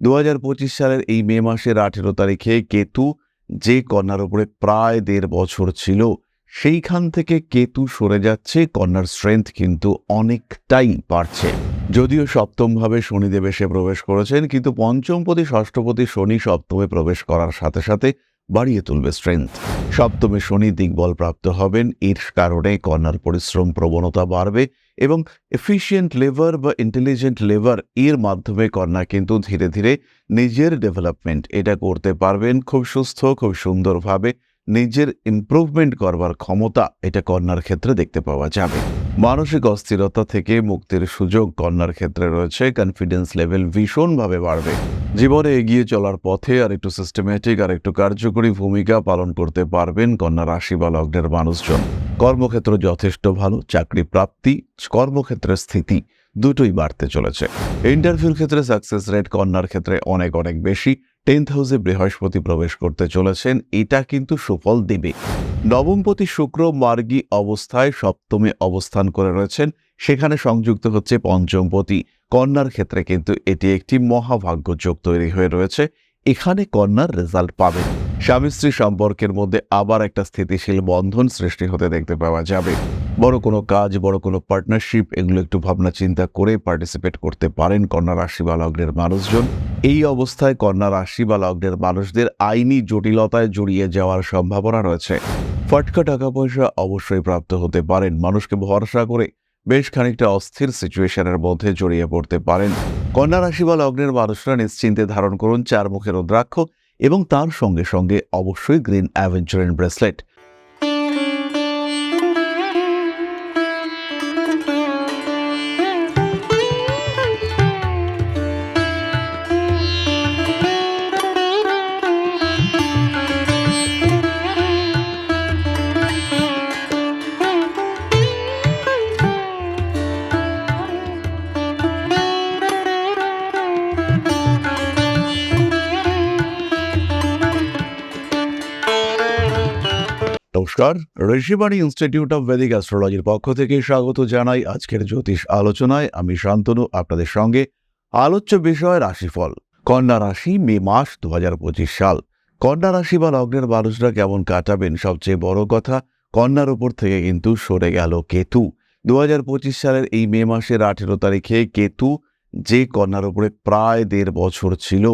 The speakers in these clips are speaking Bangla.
দু হাজার পঁচিশ সালের এই মে মাসের আঠেরো তারিখে কেতু, যে কন্যার উপরে প্রায় দেড় বছর ছিল, সেইখান থেকে কেতু সরে যাচ্ছে, কন্যার স্ট্রেংথ কিন্তু অনেকটাই বাড়ছে। যদিও সপ্তমভাবে শনিদেব এসে প্রবেশ করেছেন, কিন্তু পঞ্চমপতি, ষষ্ঠপতি শনি সপ্তমে প্রবেশ করার সাথে সাথে বাড়িয়ে তুলবে স্ট্রেংথ সপ্তমে শনি দিগ্বল প্রাপ্ত হবেন, এর কারণে কন্যার পরিশ্রম প্রবণতা বাড়বে এবং এফিশিয়েন্ট লেভার বা ইন্টেলিজেন্ট লেভার এর মাধ্যমে কন্যা কিন্তু ধীরে ধীরে নিজের ডেভেলপমেন্ট এটা করতে পারবেন খুব সুস্থ, খুব সুন্দরভাবে। নিজের ইমপ্রুভমেন্ট করবার ক্ষমতা এটা কন্যার ক্ষেত্রে দেখতে পাওয়া যাবে। মানসিক অস্থিরতা থেকে মুক্তির সুযোগ কন্যার ক্ষেত্রে রয়েছে কনফিডেন্স লেভেল ভীষণভাবে বাড়বে। জীবনে এগিয়ে চলার পথে আর একটু সিস্টেম্যাটিক আর একটু কার্যকরী ভূমিকা পালন করতে পারবেন কন্যা রাশি বা লগ্নের মানুষজন। কর্মক্ষেত্র যথেষ্ট ভালো, চাকরি প্রাপ্তি, কর্মক্ষেত্রের স্থিতি দুটোই বাড়তে চলেছে। ইন্টারভিউর ক্ষেত্রে সাকসেস রেট কন্যার ক্ষেত্রে অনেক অনেক বেশি। টেন্থ হাউসে বৃহস্পতি প্রবেশ করতে চলেছেন, এটা কিন্তু সুফল দেবে। নবমপতি শুক্র মার্গী অবস্থায় সপ্তমে অবস্থান করে রয়েছেন, সেখানে সংযুক্ত হচ্ছে পঞ্চমপতি। কন্যার ক্ষেত্রে কিন্তু এটি একটি মহাভাগ্য যোগ তৈরি হয়ে রয়েছে। এখানে কন্যার রেজাল্ট পাবে। স্বামী স্ত্রী সম্পর্কের মধ্যে আবার একটা স্থিতিশীল বন্ধন সৃষ্টি হতে দেখতে পাওয়া যাবে। বড় কোনো কাজ, বড় কোনো পার্টনারশিপ এগুলো একটু ভাবনা চিন্তা করে পার্টিসিপেট করতে পারেন কন্যা রাশি বা লগ্নের মানুষজন। এই অবস্থায় কন্যা রাশি বা লগ্নের মানুষদের আইনি জটিলতায় জড়িয়ে যাওয়ার সম্ভাবনা রয়েছে। ফটকা টাকা পয়সা অবশ্যই প্রাপ্ত হতে পারেন। মানুষকে ভরসা করে বেশ খানিকটা অস্থির সিচুয়েশনের মধ্যে জড়িয়ে পড়তে পারেন। কন্যা রাশি বা লগ্নের মানুষরা নিশ্চিন্তে ধারণ করুন চার মুখের রুদ্রাক্ষ এবং তার সঙ্গে সঙ্গে অবশ্যই গ্রিন অ্যাভেঞ্চারিন ব্রেসলেট। নমস্কার। ঋষিবাণী ইনস্টিটিউট অফ ভেদিক অ্যাস্ট্রোলজির পক্ষ থেকে স্বাগত জানাই আজকের জ্যোতিষ আলোচনায়। আমি শান্তনু, আপনাদের সঙ্গে আলোচ্য বিষয় রাশিফল। কন্যা রাশি, মে মাস দু হাজার পঁচিশ সাল। কন্যা রাশি বা লগ্নের মানুষরা কেমন কাটাবেন সবচেয়ে বড় কথা, কন্যার উপর থেকে কিন্তু সরে গেল কেতু। দু হাজার পঁচিশ সালের এই মে মাসের আঠেরো তারিখে কেতু, যে কন্যার উপরে প্রায় দেড় বছর ছিল,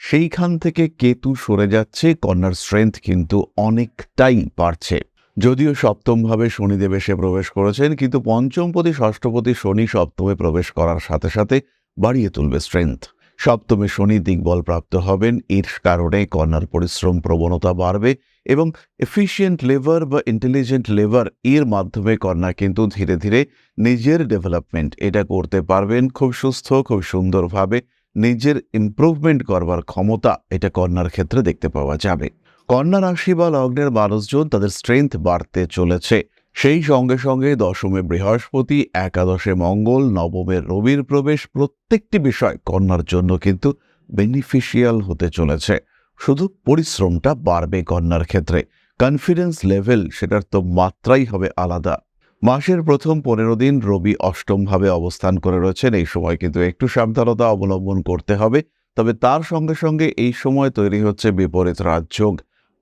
সেইখান থেকে কেতু সরে যাচ্ছে, কন্যার স্ট্রেংথ কিন্তু অনেকটাই বাড়ছে। যদিও সপ্তমভাবে শনিদেব এসে প্রবেশ করেছেন, কিন্তু পঞ্চমপতি, ষষ্ঠপতি শনি সপ্তমে প্রবেশ করার সাথে সাথে বাড়িয়ে তুলবে স্ট্রেংথ সপ্তমে শনি দিকবল প্রাপ্ত হবেন, এর কারণে কন্যার পরিশ্রম প্রবণতা বাড়বে এবং এফিশিয়েন্ট লেভার বা ইন্টেলিজেন্ট লেভার এর মাধ্যমে কন্যা কিন্তু ধীরে ধীরে নিজের ডেভেলপমেন্ট এটা করতে পারবেন, খুব সুস্থ, খুব সুন্দরভাবে নিজের ইমপ্রুভমেন্ট করবার ক্ষমতা এটা কন্যার ক্ষেত্রে দেখতে পাওয়া যাবে। কন্যা রাশি বা লগ্নের মানুষজন তাদের স্ট্রেংথ বাড়তে চলেছে। সেই সঙ্গে সঙ্গে দশমে বৃহস্পতি, একাদশে মঙ্গল, নবমে রবির প্রবেশ প্রত্যেকটি বিষয় কন্যার জন্য কিন্তু বেনিফিশিয়াল হতে চলেছে। শুধু পরিশ্রমটা বাড়বে কন্যার ক্ষেত্রে। কনফিডেন্স লেভেল সেটার তো মাত্রাই হবে আলাদা। মাসের প্রথম পনেরো দিন রবি অষ্টমভাবে অবস্থান করে রয়েছেন। এই সময় কিন্তু একটু সাবধানতা অবলম্বন করতে হবে। তবে তার সঙ্গে সঙ্গে এই সময় তৈরি হচ্ছে বিপরীত রাজযোগ।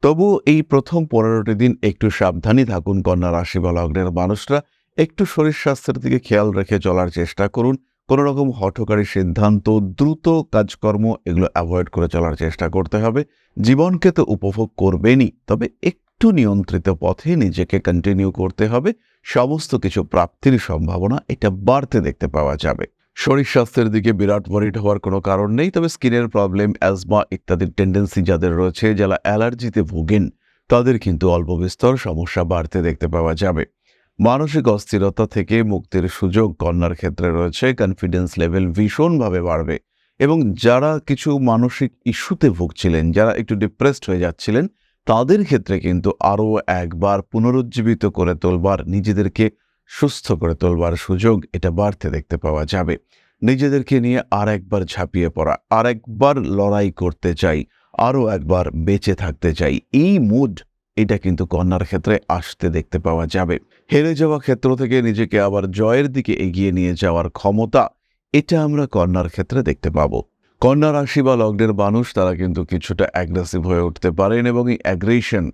তবু এই প্রথম পনেরোটি দিন একটু সাবধানী থাকুন, কন্যা রাশি বা লগ্নের মানুষরা। একটু শরীর স্বাস্থ্যের দিকে খেয়াল রেখে চলার চেষ্টা করুন। কোনো রকম হঠকারী সিদ্ধান্ত, দ্রুত কাজকর্ম এগুলো অ্যাভয়েড করে চলার চেষ্টা করতে হবে। জীবনকে তো উপভোগ করবেনই, তবে একটু নিয়ন্ত্রিত পথে নিজেকে কন্টিনিউ করতে হবে। সমস্ত কিছু প্রাপ্তির সম্ভাবনা এটা বাড়তে দেখতে পাওয়া যাবে। শরীর স্বাস্থ্যের দিকে বিরাট ওয়ারিড হওয়ার কোনো কারণ নেই, তবে স্কিনের প্রবলেম অ্যাজমা ইত্যাদির টেন্ডেন্সি যাদের রয়েছে, যারা অ্যালার্জিতে ভোগেন, তাদের কিন্তু অল্প বিস্তর সমস্যা বাড়তে দেখতে পাওয়া যাবে। মানসিক অস্থিরতা থেকে মুক্তির সুযোগ কন্যার ক্ষেত্রে রয়েছে কনফিডেন্স লেভেল ভীষণভাবে বাড়বে এবং যারা কিছু মানসিক ইস্যুতে ভুগছিলেন, যারা একটু ডিপ্রেসড হয়ে যাচ্ছিলেন, তাদের ক্ষেত্রে কিন্তু আরও একবার পুনরুজ্জীবিত করে তোলবার, নিজেদেরকে সুস্থ করে তোলবার সুযোগ এটা বাড়তে দেখতে পাওয়া যাবে। নিজেদেরকে নিয়ে আর একবার ঝাঁপিয়ে পড়া আর একবার লড়াই করতে চাই, আরও একবার বেঁচে থাকতে চাই, এই মুড এটা কিন্তু কন্যার ক্ষেত্রে আসতে দেখতে পাওয়া যাবে। হেরে যাওয়া ক্ষেত্র থেকে নিজেকে আবার জয়ের দিকে এগিয়ে নিয়ে যাওয়ার ক্ষমতা এটা আমরা কন্যার ক্ষেত্রে দেখতে পাবো। কন্যা রাশি বা লগ্নের মানুষ তারা কিন্তু কিছুটা অ্যাগ্রেসিভ হয়ে উঠতে পারেন এবং এই অ্যাগ্রেশন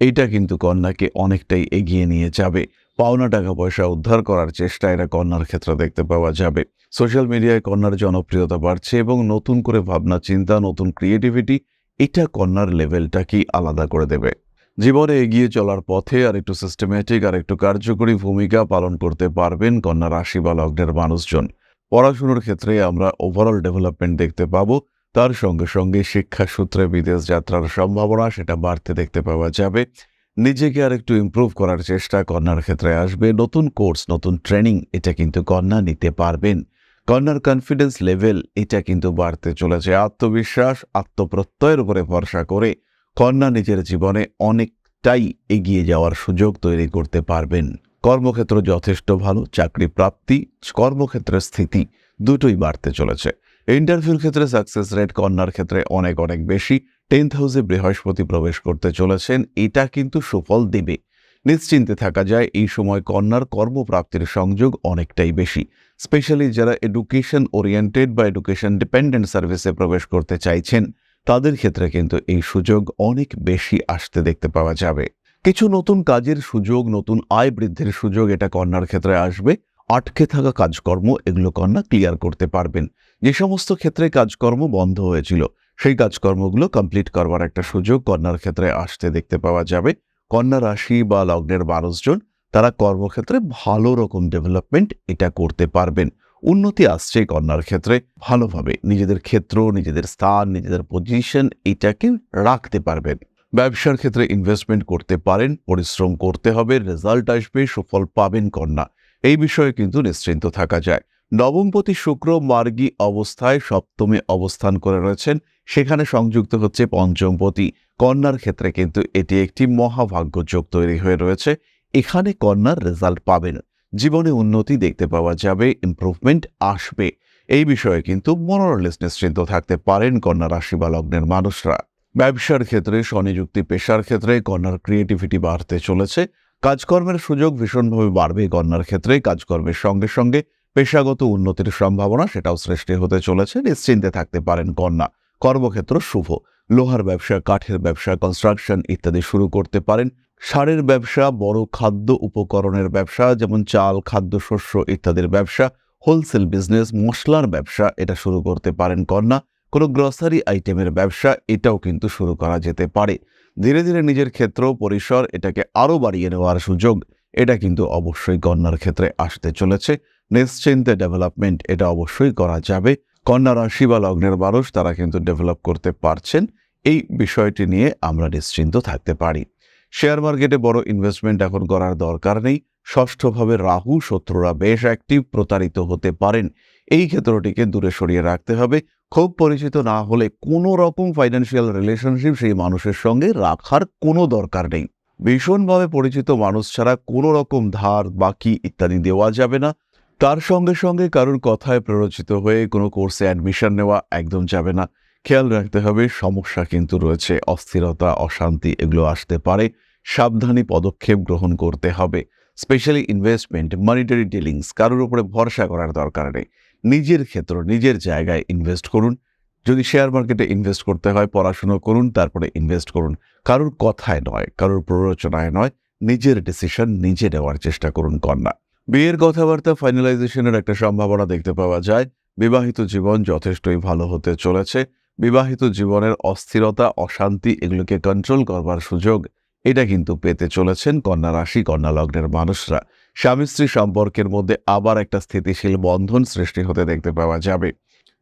এইটা কিন্তু কন্যাকে অনেকটাই এগিয়ে নিয়ে যাবে। পাওনা টাকা পয়সা উদ্ধার করার চেষ্টা এটা কন্যার ক্ষেত্রে দেখতে পাওয়া যাবে। সোশ্যাল মিডিয়ায় কন্যার জনপ্রিয়তা বাড়ছে এবং নতুন করে ভাবনা, চিন্তা, নতুন ক্রিয়েটিভিটি এটা কন্যার লেভেলটাকেই আলাদা করে দেবে? জীবনে এগিয়ে চলার পথে আর একটু সিস্টেম্যাটিক আর একটু কার্যকরী ভূমিকা পালন করতে পারবেন কন্যা রাশি বা লগ্নের মানুষজন। পড়াশুনোর ক্ষেত্রে আমরা ওভারঅল ডেভেলপমেন্ট দেখতে পাবো। তার সঙ্গে সঙ্গে শিক্ষা সূত্রে বিদেশ যাত্রার সম্ভাবনা সেটা বাড়তে দেখতে পাওয়া যাবে। নিজেকে আর একটু ইমপ্রুভ করার চেষ্টা কন্যার ক্ষেত্রে আসবে। নতুন কোর্স নতুন ট্রেনিং এটা কিন্তু কন্যা নিতে পারবেন। কন্যার কনফিডেন্স লেভেল এটা কিন্তু বাড়তে চলেছে। আত্মবিশ্বাস, আত্মপ্রত্যয়ের উপরে ভরসা করে কন্যা নিজের জীবনে অনেকটাই এগিয়ে যাওয়ার সুযোগ তৈরি করতে পারবেন। কর্মক্ষেত্র যথেষ্ট ভালো, চাকরি প্রাপ্তি, কর্মক্ষেত্রের স্থিতি দুটোই বাড়তে চলেছে। ইন্টারভিউর ক্ষেত্রে সাকসেস রেট কন্যার ক্ষেত্রে অনেক অনেক বেশি। টেন্থ হাউসে বৃহস্পতি প্রবেশ করতে চলেছেন, এটা কিন্তু সুফল দেবে। নিশ্চিন্তে থাকা যায়, এই সময় কন্যার কর্মপ্রাপ্তির সংযোগ অনেকটাই বেশি। স্পেশালি যারা এডুকেশন ওরিয়েন্টেড বা এডুকেশন ডিপেন্ডেন্ট সার্ভিসে প্রবেশ করতে চাইছেন, তাদের ক্ষেত্রে কিন্তু এই সুযোগ অনেক বেশি আসতে দেখতে পাওয়া যাবে। কিছু নতুন কাজের সুযোগ, নতুন আয় বৃদ্ধির সুযোগ এটা কন্যার ক্ষেত্রে আসবে। আটকে থাকা কাজকর্ম এগুলো কন্যা ক্লিয়ার করতে পারবেন। যে সমস্ত ক্ষেত্রে কাজকর্ম বন্ধ হয়েছিল, সেই কাজকর্মগুলো কমপ্লিট করবার একটা সুযোগ কন্যার ক্ষেত্রে আসতে দেখতে পাওয়া যাবে। কন্যা রাশি বা লগ্নের মানুষজন তারা কর্মক্ষেত্রে ভালো রকম ডেভেলপমেন্ট এটা করতে পারবেন। উন্নতি আসছে কন্যার ক্ষেত্রে, ভালোভাবে নিজেদের ক্ষেত্র, নিজেদের স্থান, নিজেদের পজিশন এটাকে রাখতে পারবেন। ব্যবসার ক্ষেত্রে ইনভেস্টমেন্ট করতে পারেন, পরিশ্রম করতে হবে রেজাল্ট আসবে, সুফল পাবেন কন্যা। এই বিষয়ে কিন্তু নিশ্চিন্ত থাকা যায়। নবমপতি শুক্র মার্গী অবস্থায় সপ্তমে অবস্থান করে রয়েছেন। সেখানে সংযুক্ত হচ্ছে পঞ্চমপতি। কন্যার ক্ষেত্রে কিন্তু এটি একটি মহাভাগ্য যোগ তৈরি হয়ে রয়েছে। এখানে কন্যার রেজাল্ট পাবেন। জীবনে উন্নতি দেখতে পাওয়া যাবে ইমপ্রুভমেন্ট আসবে। এই বিষয়ে কিন্তু মনোরলেস নিশ্চিন্ত থাকতে পারেন কন্যা রাশি বা লগ্নের মানুষরা। ব্যবসার ক্ষেত্রে স্বনিযুক্তি পেশার ক্ষেত্রে কন্যার ক্রিয়েটিভিটি বাড়তে চলেছে। কাজকর্মের সুযোগ ভীষণভাবে বাড়বে কন্যার ক্ষেত্রে। কাজকর্মের সঙ্গে সঙ্গে পেশাগত উন্নতির সম্ভাবনা সেটাও সৃষ্টি হতে চলেছে। নিশ্চিন্তে থাকতে পারেন কন্যা কর্মক্ষেত্র শুভ। লোহার ব্যবসা, কাঠের ব্যবসা কনস্ট্রাকশন ইত্যাদি শুরু করতে পারেন। সারের ব্যবসা, বড় খাদ্য উপকরণের ব্যবসা, যেমন চাল খাদ্যশস্য ইত্যাদির ব্যবসা হোলসেল বিজনেস মশলার ব্যবসা, এটা শুরু করতে পারেন কন্যা কোনো গ্রসারি আইটেমের ব্যবসা, এটাও কিন্তু শুরু করা যেতে পারে। ধীরে ধীরে নিজের ক্ষেত্র, পরিসর এটাকে আরও বাড়িয়ে নেওয়ার সুযোগ এটা কিন্তু অবশ্যই কন্যার ক্ষেত্রে আসতে চলেছে। নিশ্চিন্তে ডেভেলপমেন্ট এটা অবশ্যই করা যাবে। কন্যা রাশি বা লগ্নের মানুষ, তারা কিন্তু ডেভেলপ করতে পারছেন। এই বিষয়টি নিয়ে আমরা নিশ্চিন্ত থাকতে পারি। শেয়ার মার্কেটে বড় ইনভেস্টমেন্ট এখন করার দরকার নেই। ষষ্ঠভাবে রাহু শত্রুরা বেশ অ্যাক্টিভ প্রতারিত হতে পারেন। এই ক্ষেত্রটিকে দূরে সরিয়ে রাখতে হবে। খুব পরিচিত না হলে কোনো রকম ফাইন্যান্সিয়াল রিলেশনশিপ সেই মানুষের সঙ্গে রাখার কোনো দরকার নেই। ভীষণভাবে পরিচিত মানুষ ছাড়া কোনো রকম ধার, বাকি ইত্যাদি দেওয়া যাবে না। তার সঙ্গে সঙ্গে কারোর কথায় প্ররোচিত হয়ে কোনো কোর্সে অ্যাডমিশন নেওয়া একদম যাবে না। খেয়াল রাখতে হবে, সমস্যা কিন্তু রয়েছে। অস্থিরতা, অশান্তি এগুলো আসতে পারে। সাবধানী পদক্ষেপ গ্রহণ করতে হবে। স্পেশালি ইনভেস্টমেন্ট মানিটারি ডিলিংস কারোর উপরে ভরসা করার দরকার নেই। নিজের ক্ষেত্র, নিজের জায়গায় ইনভেস্ট করুন। যদি শেয়ার মার্কেটে ইনভেস্ট করতে হয়, পড়াশুনো করুন, তারপরে ইনভেস্ট করুন। কারোর কথায় নয়, কারোর প্ররোচনায় নয়, নিজের ডিসিশন নিজে নেওয়ার চেষ্টা করুন, কন্যা। বিয়ের কথাবার্তা ফাইনালাইজেশনের একটা সম্ভাবনা দেখতে পাওয়া যায়। বিবাহিত জীবন যথেষ্টই ভালো হতে চলেছে। বিবাহিত জীবনের অস্থিরতা, অশান্তি এগুলোকে কন্ট্রোল করবার সুযোগ, এটা কিন্তু পেতে চলেছেন কন্যা রাশি, কন্যা লগ্নের মানুষরা। স্বামী স্ত্রী সম্পর্কের মধ্যে আবার একটা স্থিতিশীল বন্ধন সৃষ্টি হতে দেখতে পাওয়া যাবে।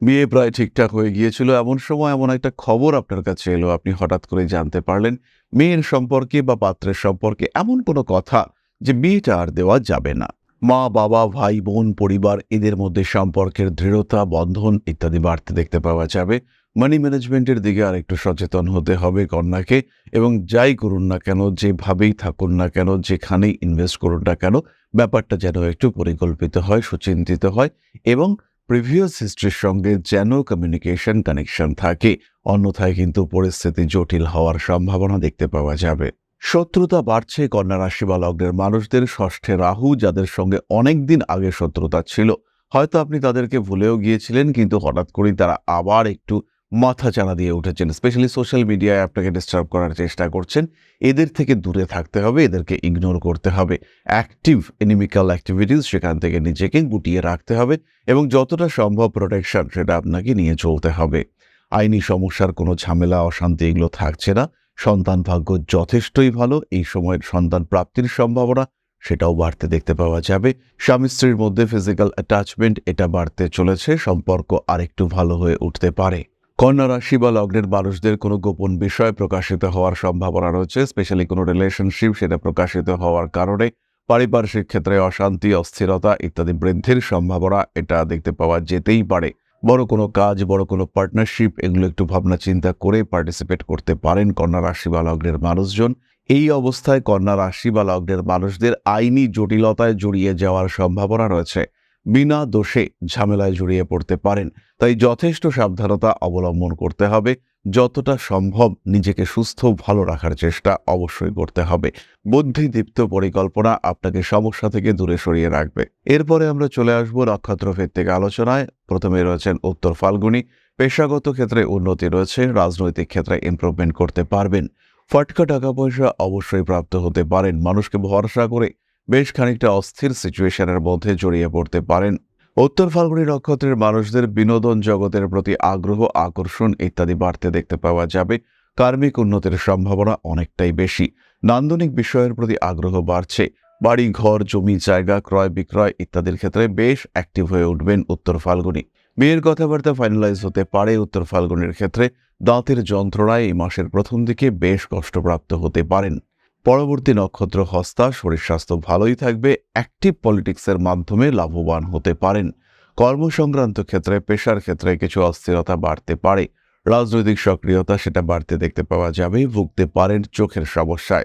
বিয়ে প্রায় ঠিকঠাক হয়ে গিয়েছিল, এমন সময় এমন একটা খবর আপনার কাছে এলো, আপনি হঠাৎ করে জানতে পারলেন, মেয়ের সম্পর্কে বা পাত্রের সম্পর্কে এমন কোনো কথা যে বিয়েটা আর দেওয়া যাবে না। মা, বাবা, ভাই, বোন, পরিবার, এদের মধ্যে সম্পর্কের দৃঢ়তা, বন্ধন ইত্যাদি বাড়তে দেখতে পাওয়া যাবে। মানি ম্যানেজমেন্টের দিকে আর একটু সচেতন হতে হবে কন্যাকে এবং যাই করুন না কেন, যেভাবেই থাকুন না কেন, যেখানেই ইনভেস্ট করুন না কেন, ব্যাপারটা যেন একটু পরিকল্পিত হয়, সুচিন্তিত হয় এবং প্রিভিয়াস হিস্ট্রির সঙ্গে যেন কমিউনিকেশন কানেকশন থাকে। অন্যথায় কিন্তু পরিস্থিতি জটিল হওয়ার সম্ভাবনা দেখতে পাওয়া যাবে। শত্রুতা বাড়ছে কন্যা রাশি বা লগ্নের মানুষদের ষষ্ঠে রাহু, যাদের সঙ্গে অনেক দিন আগে শত্রুতা ছিল। হয়তো আপনি তাদেরকে ভুলেও গিয়েছিলেন, কিন্তু হঠাৎ করেই তারা আবার একটু মাথা চাড়া দিয়ে উঠেছেন। স্পেশালি সোশ্যাল মিডিয়ায় আপনাকে ডিস্টার্ব করার চেষ্টা করছেন। এদের থেকে দূরে থাকতে হবে, এদেরকে ইগনোর করতে হবে। অ্যাক্টিভ এনিমিক্যাল অ্যাক্টিভিটিস সেখান থেকে নিজেকে গুটিয়ে রাখতে হবে এবং যতটা সম্ভব প্রোটেকশন সেটা আপনাকে নিয়ে চলতে হবে। আইনি সমস্যার কোনো ঝামেলা, অশান্তি এগুলো থাকছে না। সন্তান ভাগ্য যথেষ্টই ভালো, এই সময়ের সন্তান প্রাপ্তির সম্ভাবনা সেটাও বাড়তে দেখতে পাওয়া যাবে। স্বামী স্ত্রীর মধ্যে ফিজিক্যাল অ্যাটাচমেন্ট এটা বাড়তে চলেছে, সম্পর্ক আরেকটু ভালো হয়ে উঠতে পারে। কন্যা রাশি বা লগ্নের মানুষদের কোনো গোপন বিষয় প্রকাশিত হওয়ার সম্ভাবনা রয়েছে, স্পেশালি কোনো রিলেশনশিপ সেটা প্রকাশিত হওয়ার কারণে পারিপার্শ্বিক ক্ষেত্রে অশান্তি, অস্থিরতা ইত্যাদি বৃদ্ধির সম্ভাবনা এটা দেখতে পাওয়া যেতেই পারে। বড় কোনো কাজ, বড় কোনো পার্টনারশিপ এগুলো একটু ভাবনা চিন্তা করে পার্টিসিপেট করতে পারেন কন্যা রাশি বা লগ্নের মানুষজন। এই অবস্থায় কন্যা রাশি বা লগ্নের মানুষদের আইনি জটিলতায় জড়িয়ে যাওয়ার সম্ভাবনা রয়েছে। বিনা দোষে ঝামেলায় জড়িয়ে পড়তে পারেন। তাই যথেষ্ট সাবধানতা অবলম্বন করতে হবে। যতটা সম্ভব নিজেকে সুস্থ ভালো রাখার চেষ্টা অবশ্যই করতে হবে। বুদ্ধিদীপ্ত পরিকল্পনা আপনাকে সমস্যা থেকে দূরে সরিয়ে রাখবে। এরপরে আমরা চলে আসব নক্ষত্র ভিত্তিক আলোচনায়। প্রথমে রয়েছেন উত্তর ফাল্গুনি। পেশাগত ক্ষেত্রে উন্নতি রয়েছে, রাজনৈতিক ক্ষেত্রে ইমপ্রুভমেন্ট করতে পারবেন। ফটকা টাকা পয়সা অবশ্যই প্রাপ্ত হতে পারেন। মানুষকে ভরসা করে বেশ খানিকটা অস্থির সিচুয়েশনের মধ্যে জড়িয়ে পড়তে পারেন। উত্তর ফাল্গুনী নক্ষত্রের মানুষদের বিনোদন জগতের প্রতি আগ্রহ, আকর্ষণ ইত্যাদি বাড়তে দেখতে পাওয়া যাবে। কার্মিক উন্নতির সম্ভাবনা অনেকটাই বেশি। নান্দনিক বিষয়ের প্রতি আগ্রহ বাড়ছে। বাড়ি, ঘর, জমি, জায়গা, ক্রয় বিক্রয় ইত্যাদির ক্ষেত্রে বেশ অ্যাক্টিভ হয়ে উঠবেন উত্তর ফাল্গুনি। বিয়ের কথাবার্তা ফাইনালাইজ হতে পারে উত্তর ফাল্গুনির ক্ষেত্রে। দাঁতের যন্ত্রণায় এই মাসের প্রথম দিকে বেশ কষ্টপ্রাপ্ত হতে পারেন। পরবর্তী নক্ষত্র হস্তা, শরীর স্বাস্থ্য ভালোই থাকবে অ্যাক্টিভ পলিটিক্সের মাধ্যমে লাভবান হতে পারেন। কর্মসংক্রান্ত ক্ষেত্রে, পেশার ক্ষেত্রে কিছু অস্থিরতা বাড়তে পারে। রাজনৈতিক সক্রিয়তা, সেটা বাড়তে দেখতে পাওয়া যাবে, ভুগতে পারেন চোখের সমস্যায়।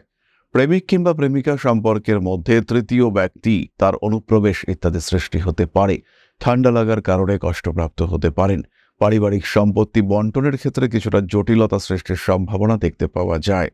প্রেমিক কিংবা প্রেমিকা সম্পর্কের মধ্যে তৃতীয় ব্যক্তি, তার অনুপ্রবেশ ইত্যাদি সৃষ্টি হতে পারে। ঠান্ডা লাগার কারণে কষ্টপ্রাপ্ত হতে পারেন। পারিবারিক সম্পত্তি বন্টনের ক্ষেত্রে কিছুটা জটিলতা সৃষ্টির সম্ভাবনা দেখতে পাওয়া যায়।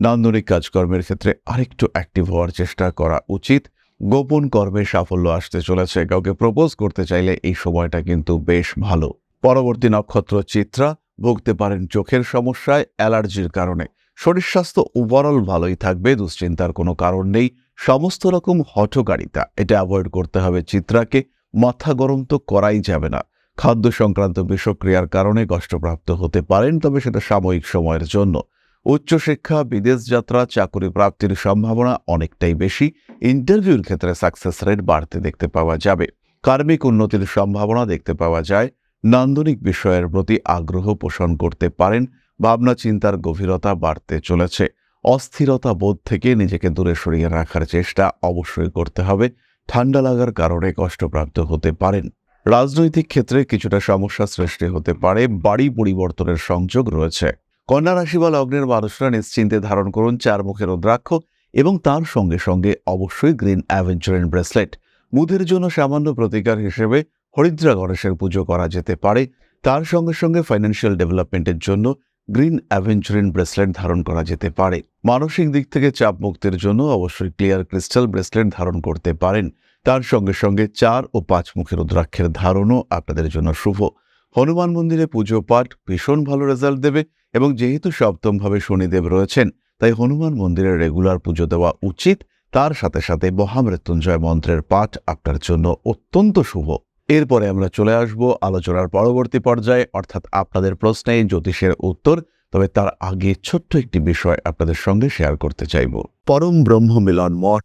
নান্দনিক কাজকর্মের ক্ষেত্রে আরেকটু অ্যাক্টিভ হওয়ার চেষ্টা করা উচিত। গোপন কর্মে সাফল্য আসতে চলেছে। কাউকে প্রপোজ করতে চাইলে এই সময়টা কিন্তু বেশ ভালো। পরবর্তী নক্ষত্র চিত্রা, ভুগতে পারেন চোখের সমস্যায়, অ্যালার্জির কারণে। শরীর স্বাস্থ্য ওভারঅল ভালোই থাকবে, দুশ্চিন্তার কোনো কারণ নেই। সমস্ত রকম হঠকারিতা, এটা অ্যাভয়েড করতে হবে চিত্রাকে। মাথা গরম তো করাই যাবে না। খাদ্য সংক্রান্ত বিষক্রিয়ার কারণে কষ্টপ্রাপ্ত হতে পারেন, তবে সেটা সাময়িক সময়ের জন্য। উচ্চশিক্ষা, বিদেশ যাত্রা, চাকরি প্রাপ্তির সম্ভাবনা অনেকটাই বেশি। ইন্টারভিউর ক্ষেত্রে সাকসেস রেট বাড়তে দেখতে পাওয়া যাবে। কার্মিক উন্নতির সম্ভাবনা দেখতে পাওয়া যায়। নান্দনিক বিষয়ের প্রতি আগ্রহ পোষণ করতে পারেন। ভাবনা চিন্তার গভীরতা বাড়তে চলেছে। অস্থিরতা বোধ থেকে নিজেকে দূরে সরিয়ে রাখার চেষ্টা অবশ্যই করতে হবে। ঠান্ডা লাগার কারণে কষ্টপ্রাপ্ত হতে পারেন। রাজনৈতিক ক্ষেত্রে কিছুটা সমস্যা সৃষ্টি হতে পারে। বাড়ি পরিবর্তনের সংযোগ রয়েছে। কন্যা রাশি বা লগ্নের মানুষরা নিশ্চিন্তে ধারণ করুন চার মুখের রুদ্রাক্ষ এবং তার সঙ্গে সঙ্গে অবশ্যই গ্রিন অ্যাভেঞ্চারিন ব্রেসলেট। মুদের জন্য সামান্য প্রতিকার হিসেবে হরিদ্রা গণেশের পুজো করা যেতে পারে। তার সঙ্গে সঙ্গে ফাইন্যান্সিয়াল ডেভেলপমেন্টের জন্য গ্রিন অ্যাভেঞ্চারিন ব্রেসলেট ধারণ করা যেতে পারে। মানসিক দিক থেকে চাপ মুক্তির জন্য অবশ্যই ক্লিয়ার ক্রিস্টাল ব্রেসলেট ধারণ করতে পারেন। তার সঙ্গে সঙ্গে চার ও পাঁচ মুখের রুদ্রাক্ষের ধারণও আপনাদের জন্য শুভ। হনুমান মন্দিরে পুজো পাঠ ভীষণ ভালো রেজাল্ট দেবে। এবং যেহেতু সপ্তমভাবে শনিদেব রয়েছেন, তাই হনুমান মন্দিরে রেগুলার পুজো দেওয়া উচিত। তার সাথে সাথে মহামৃত্যুঞ্জয় মন্ত্রের পাঠ আপনার জন্য অত্যন্ত শুভ। এরপরে আমরা চলে আসব আলোচনার পরবর্তী পর্যায়ে, অর্থাৎ আপনাদের প্রশ্নে জ্যোতিষের উত্তর, তবে তার আগে ছোট্ট একটি বিষয় আপনাদের সঙ্গে শেয়ার করতে চাইব। পরম ব্রহ্ম মিলন মঠ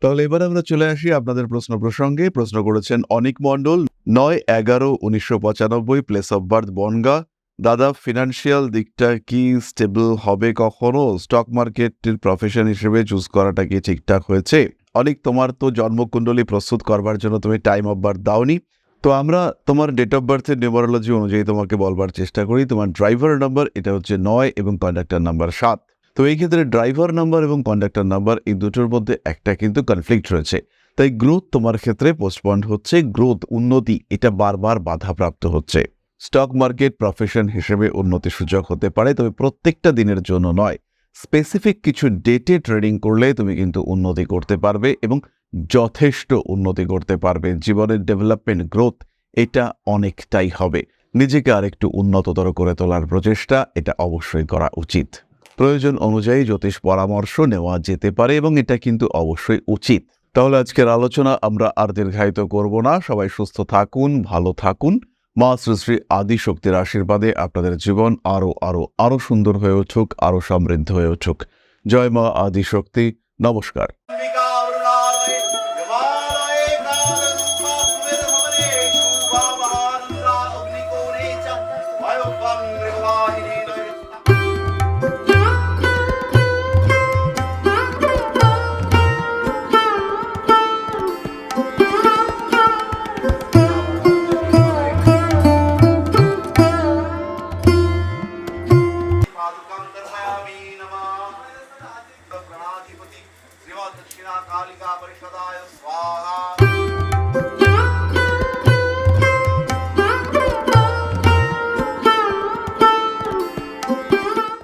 তাহলে এবার আমরা চলে আসি আপনাদের প্রশ্ন প্রসঙ্গে। প্রশ্ন করেছেন অনিক মণ্ডল, নয় এগারো উনিশশো পঁচানব্বই প্লেস অফ বার্থ বনগা। দাদা ফিনান্সিয়াল দিকটা কি স্টেবল হবে কখনো? স্টক মার্কেটের প্রফেশন হিসেবে চুজ করাটা কি ঠিকঠাক হয়েছে? অনেক, তোমার তো জন্মকুণ্ডলী প্রস্তুত করবার জন্য তুমি টাইম অফ বার্থ দাওনি। তো আমরা তোমার ডেট অফ বার্থের নিউমারোলজি অনুযায়ী তোমাকে বলবার চেষ্টা করি। তোমার ড্রাইভার নাম্বার এটা হচ্ছে নয় এবং কন্ডাক্টর নাম্বার সাত। তো এই ক্ষেত্রে ড্রাইভার নাম্বার এবং কন্ডাক্টর নাম্বার এই দুটোর মধ্যে একটা কিন্তু কনফ্লিক্ট রয়েছে। তাই গ্রোথ তোমার ক্ষেত্রে পোস্টপন্ড হচ্ছে গ্রোথ উন্নতি এটা বারবার বাধাপ্রাপ্ত হচ্ছে। স্টক মার্কেট প্রফেশন হিসেবে উন্নতি সুযোগ হতে পারে, তবে প্রত্যেকটা দিনের জন্য নয়। স্পেসিফিক কিছু ডেটে ট্রেডিং করলে তুমি কিন্তু উন্নতি করতে পারবে এবং যথেষ্ট উন্নতি করতে পারবে। জীবনের ডেভেলপমেন্ট গ্রোথ এটা অনেকটাই হবে। নিজেকে আরেকটু উন্নততর করে তোলার প্রচেষ্টা এটা অবশ্যই করা উচিত। প্রয়োজন অনুযায়ী জ্যোতিষ পরামর্শ নেওয়া যেতে পারে এবং এটা কিন্তু অবশ্যই উচিত। তাহলে আজকের আলোচনা আমরা আর দীর্ঘায়িত করব না। সবাই সুস্থ থাকুন, ভালো থাকুন। মা শ্রী আদি শক্তির আশীর্বাদে আপনাদের জীবন আরও আরও আরও সুন্দর হয়ে উঠুক আরও সমৃদ্ধ হয়ে উঠুক। জয় মা আদি শক্তি নমস্কার।